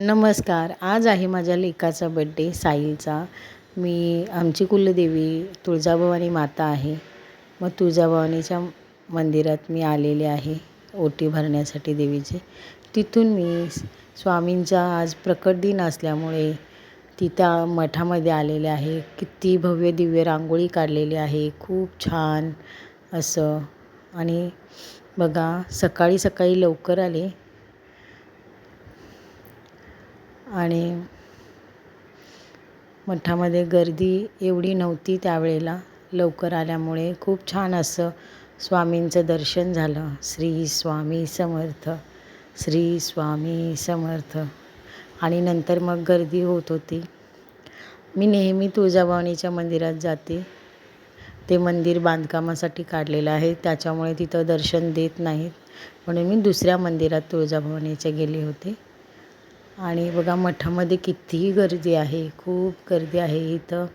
नमस्कार. आज आहे माझ्या लेकाचा बड्डे साईलचा मी आमची कुलदेवी तुळजाभवानी माता आहे. मग तुळजाभवानीच्या मंदिरात मी आलेले आहे ओटी भरण्यासाठी देवीचे. तिथून मी स्वामींचा आज प्रकट दिन असल्यामुळे तिथं मठामध्ये आलेले आहे. किती भव्य दिव्य रांगोळी काढलेली आहे. खूप छान असं. आणि बघा सकाळी सकाळी लवकर आले. आणि मठामध्ये गर्दी एवढी नव्हती त्यावेळेला. लवकर आल्यामुळे खूप छान असं स्वामींचं दर्शन झालं. श्री स्वामी समर्थ श्री स्वामी समर्थ. आणि नंतर मग गर्दी होत होती. मी नेहमी तुळजाभवानीच्या मंदिरात जाते. ते मंदिर बांधकामासाठी काढलेलं आहे. त्याच्यामुळे तिथं दर्शन देत नाहीत. म्हणून मी दुसऱ्या मंदिरात तुळजाभवानीच्या गेले होते. आणि बघा मठामध्ये कितीही गर्दी आहे खूप गर्दी आहे. इथं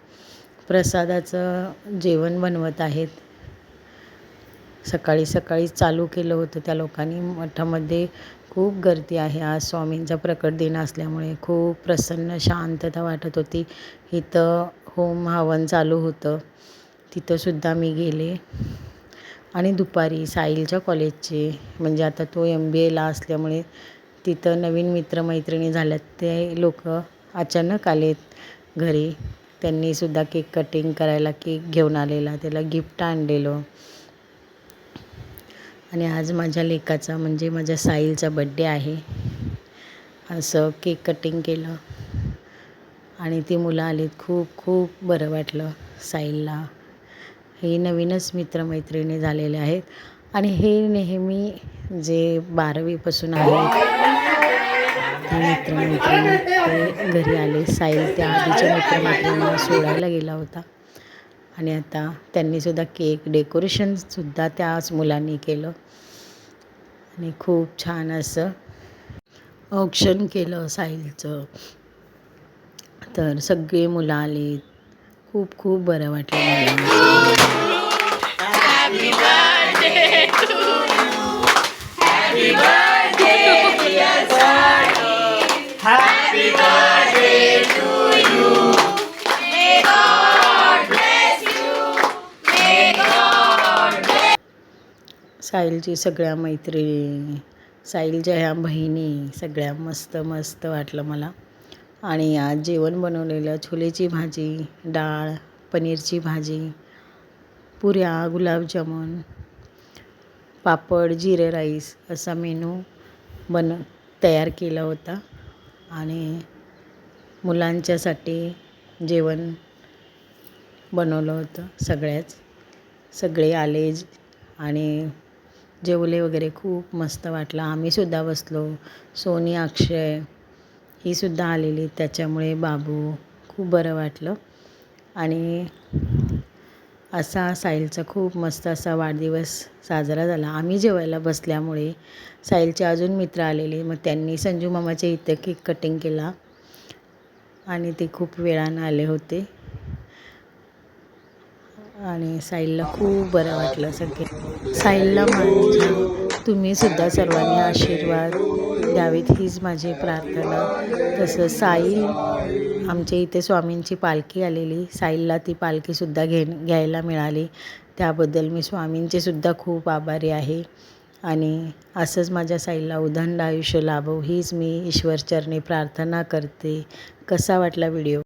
प्रसादाचं जेवण बनवत आहेत. सकाळी सकाळी चालू केलं होतं त्या लोकांनी. मठामध्ये खूप गर्दी आहे. आज स्वामींचा प्रकट दिन असल्यामुळे खूप प्रसन्न शांतता वाटत होती. इथं होम हवन चालू होतं. तिथंसुद्धा मी गेले. आणि दुपारी साईलच्या कॉलेजचे म्हणजे आता तो एम बी एला असल्यामुळे तिथं नवीन मित्रमैत्रिणी झाल्यात. ते लोक अचानक आलेत घरी. त्यांनीसुद्धा केक कटिंग करायला केक घेऊन आलेला. त्याला गिफ्ट आणलेलं. आणि आज माझ्या लेकाचा म्हणजे माझ्या साईलचा बड्डे आहे. असं केक कटिंग केलं. आणि ती मुलं आलीत. खूप खूप बरं वाटलं साईलला हे नवीनच मित्रमैत्रिणी झालेले आहेत. आणि हे नेहमी जे बारावीपासून आहेत ते मित्रमैत्रिणी ते घरी आले. साईल त्या आधीच्या मित्रमैत्रिणींना सोडायला गेला होता. आणि आता त्यांनीसुद्धा केक डेकोरेशनसुद्धा त्याच मुलांनी केलं. आणि खूप छान असं औक्षण केलं साईलचं तर सगळे मुलं आले खूप खूप बरं वाटलं मला. साहिलची सगळ्या मैत्रिणी साहिलच्या ह्या बहिणी सगळ्या मस्त मस्त वाटलं मला. आणि आज जेवण बनवलेलं छोलेची भाजी डाळ पनीरची भाजी पुऱ्या गुलाबजामुन पापड जिरे राईस असा मेनू बन तयार केला होता. आणि मुलांच्यासाठी जेवण बनवलं होतं सगळ्याच. सगळे आले आणि जेवले वगैरे खूप मस्त वाटलं. आम्हीसुद्धा बसलो. सोनी अक्षय ही सुद्धा आलेली. त्याच्यामुळे बाबू खूप बरं वाटलं. आणि असा साहिलचा खूप मस्त असा वाढदिवस साजरा झाला. आम्ही जेवायला बसल्यामुळे साहिलचे अजून मित्र आलेले. मग त्यांनी संजू मामाच्या इथं केक कटिंग केला. आणि ते खूप वेळानं आले होते. आणि साईलला खूप बरं वाटलं सगळे साईलला माझ्या तुम्हीसुद्धा सर्वांनी आशीर्वाद द्यावेत हीच माझी प्रार्थना. तसं साईल आमच्या इथे स्वामींची पालखी आलेली. साईलला ती पालखीसुद्धा घे घ्यायला मिळाली. त्याबद्दल मी स्वामींचे सुद्धा खूप आभारी आहे. आणि असंच माझ्या साईला उदंड आयुष्य लाभो हीच मी ईश्वरचरणी प्रार्थना करते. कसा वाटला व्हिडिओ?